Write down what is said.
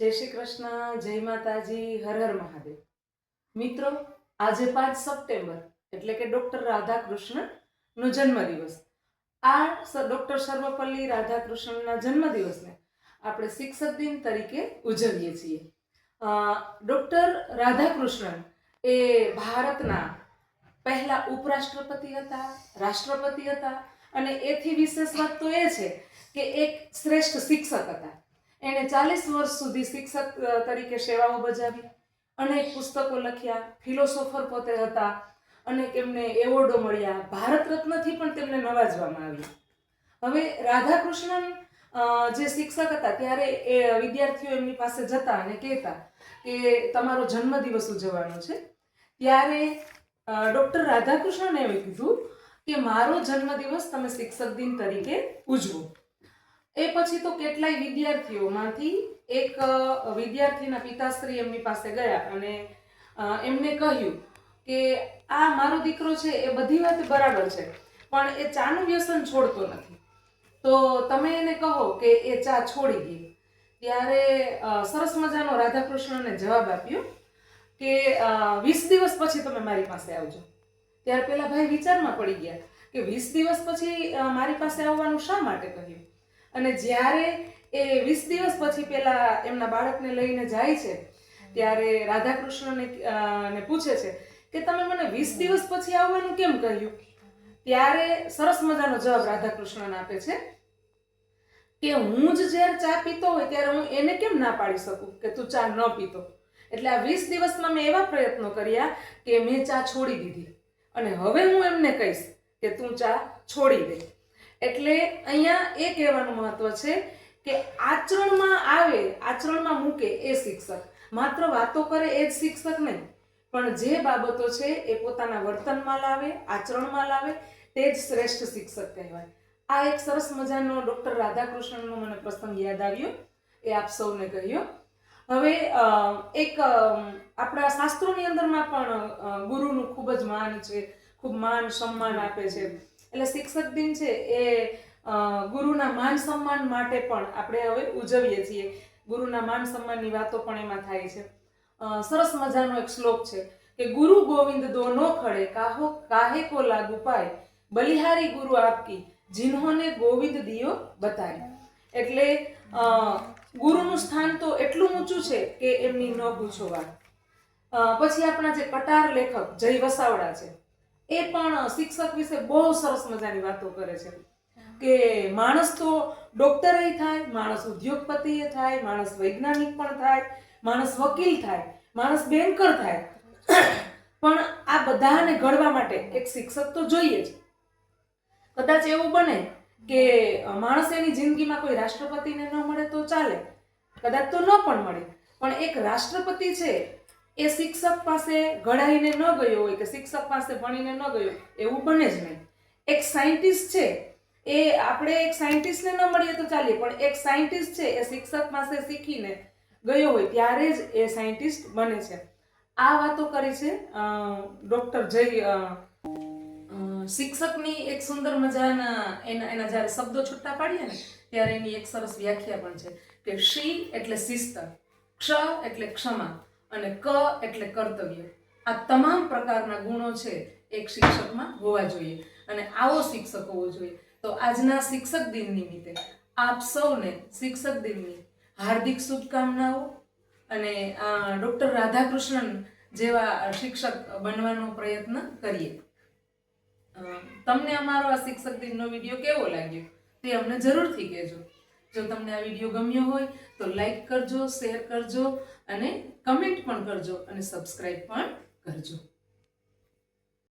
જય શ્રી કૃષ્ણ, જય માતાજી, હર હર મહાદેવ. મિત્રો, આજે પાંચ સપ્ટેમ્બર એટલે કે ડોક્ટર રાધાકૃષ્ણનો જન્મદિવસ. આ ડોક્ટર સર્વપલ્લી રાધાકૃષ્ણના જન્મદિવસને આપણે શિક્ષક દિન તરીકે ઉજવીએ છીએ. ડૉક્ટર રાધાકૃષ્ણન એ ભારતના પહેલા ઉપરાષ્ટ્રપતિ હતા, રાષ્ટ્રપતિ હતા અને એથી વિશેષ વાત તો એ છે કે એક શ્રેષ્ઠ શિક્ષક હતા. એણે ચાલીસ વર્ષ સુધી શિક્ષક તરીકે સેવાઓ બજાવી અનેક પુસ્તકો લખ્યા, ફિલોસોફર પોતે હતા અને એમને એવોર્ડો મળ્યા. ભારત રત્નથી પણ તેમને નવાજવામાં આવ્યા. હવે રાધાકૃષ્ણન જે શિક્ષક હતા ત્યારે એ વિદ્યાર્થીઓ એમની પાસે જતા અને કહેતા કે તમારો જન્મદિવસ ઉજવવાનો છે. ત્યારે ડૉક્ટર રાધાકૃષ્ણને એવું કીધું કે મારો જન્મદિવસ તમે શિક્ષક દિન તરીકે ઉજવો. એ પછી તો કેટલાય વિદ્યાર્થીઓમાંથી એક વિદ્યાર્થીના પિતાશ્રી એમની પાસે ગયા અને એમને કહ્યું કે આ મારો દીકરો છે, એ બધી વાત બરાબર છે, પણ એ ચાનું વ્યસન છોડતો નથી. તો તમે એને કહો કે એ ચા છોડી દે ત્યારે સરસ મજાનો રાધાકૃષ્ણને જવાબ આપ્યો કે વીસ દિવસ પછી તમે મારી પાસે આવજો. ત્યારે પેલા ભાઈ વિચારમાં પડી ગયા કે વીસ દિવસ પછી મારી પાસે આવવાનું શા માટે કહ્યું? અને જ્યારે એ વીસ દિવસ પછી પેલા એમના બાળકને લઈને જાય છે, ત્યારે રાધાકૃષ્ણને પૂછે છે કે તમે મને વીસ દિવસ પછી આવવાનું કેમ કહ્યું? ત્યારે સરસ મજાનો જવાબ રાધાકૃષ્ણને આપે છે કે હું જ જ્યારે ચા પીતો હોય ત્યારે હું એને કેમ ના પાડી શકું કે તું ચા ન પીતો? એટલે આ વીસ દિવસમાં મેં એવા પ્રયત્નો કર્યા કે મેં ચા છોડી દીધી. અને હવે હું એમને કહીશ કે તું ચા છોડી દે. એટલે અહીંયા એ કહેવાનું મહત્વ છે કે આચરણમાં આવે, આચરણમાં મૂકે એ શિક્ષક. માત્ર વાતો કરે એ જ શિક્ષક નહીં, પણ જે બાબતો છે એ પોતાના વર્તનમાં લાવે, આચરણમાં લાવે, તે જ શ્રેષ્ઠ શિક્ષક કહેવાય. આ એક સરસ મજાનો ડૉક્ટર રાધાકૃષ્ણનો મને પ્રસંગ યાદ આવ્યો, એ આપ સૌને કહ્યો. હવે એક આપણા શાસ્ત્રોની અંદરમાં પણ ગુરુનું ખૂબ જ માન છે, ખૂબ માન, સન્માન આપે છે. એટલે શિક્ષક દિન છે એ ગુરુના માન સન્માન માટે પણ આપણે હવે ઉજવીએ છીએ. ગુરુના માન સન્માનની વાતો પણ એમાં થાય છે. સરસ મજાનો એક શ્લોક છે કે, ગુરુ ગોવિંદ દોનો ખડે કાહો, કાહે કો લાગુ પાય? બલિહારી ગુરુ આપકી, જિન્હોને ગોવિંદ દિયો બતાય. એટલે ગુરુનું સ્થાન તો એટલું ઊંચું છે કે એમની ન પૂછો વાત. પછી આપણા જે કટાર લેખક જય વસાવડા છે એ પણ શિક્ષક વિશે બહુ સરસ મજાની વાતો કરે છે. કે માણસ તો ડોક્ટરે થાય માણસ ઉદ્યોગપતિ થાય માણસ વૈજ્ઞાનિક પણ થાય માણસ વકીલ થાય માણસ બેન્કર થાય. પણ આ બધાને ઘડવા માટે એક શિક્ષક તો જોઈએ જ. કદાચ એવું બને કે માણસ એની જિંદગીમાં કોઈ રાષ્ટ્રપતિને ન મળે તો ચાલે. કદાચ તો ન પણ મળે. પણ એક રાષ્ટ્રપતિ છે એ શિક્ષક પાસે ઘડાઈને ન ગયો હોય કે શિક્ષક પાસે ભણીને ન ગયો, એવું બને જ નહીં. એક સાયન્ટિસ્ટ છે, એ આપણે એક સાયન્ટિસ્ટને ન મળીએ તો ચાલીએ, પણ એક સાયન્ટિસ્ટ છે, એ શિક્ષક પાસે શીખીને ગયો હોય ત્યારે જ એ સાયન્ટિસ્ટ બને છે. આ વાતો કરી છે ડૉક્ટર જય શિક્ષકની એક સુંદર મજાના એના એના જ્યારે શબ્દો છૂટા પાડીએ ને, ત્યારે એની એક સરસ વ્યાખ્યા પણ છે કે શી એટલે શિસ્ત, ક્ષ એટલે ક્ષમા. અને ક એટલે કર્તવ્ય. આ તમામ પ્રકારના ગુણો છે એક શિક્ષકમાં હોવા જોઈએ. અને આવો શિક્ષક હોવો જોઈએ. તો આજના શિક્ષક દિન નિમિત્તે આપ સૌને શિક્ષક દિનની હાર્દિક શુભકામનાઓ અને ડૉક્ટર રાધાકૃષ્ણન જેવા શિક્ષક બનવાનો પ્રયત્ન કરીએ. તમને અમારો આ શિક્ષક દિનનો વીડિયો કેવો લાગ્યો તે અમને જરૂરથી કહેજો. જો તમને આ વીડિયો ગમ્યો હોય તો લાઈક કરજો, શેર કરજો અને કમેન્ટ પણ કરજો અને સબસ્ક્રાઈબ પણ કરજો.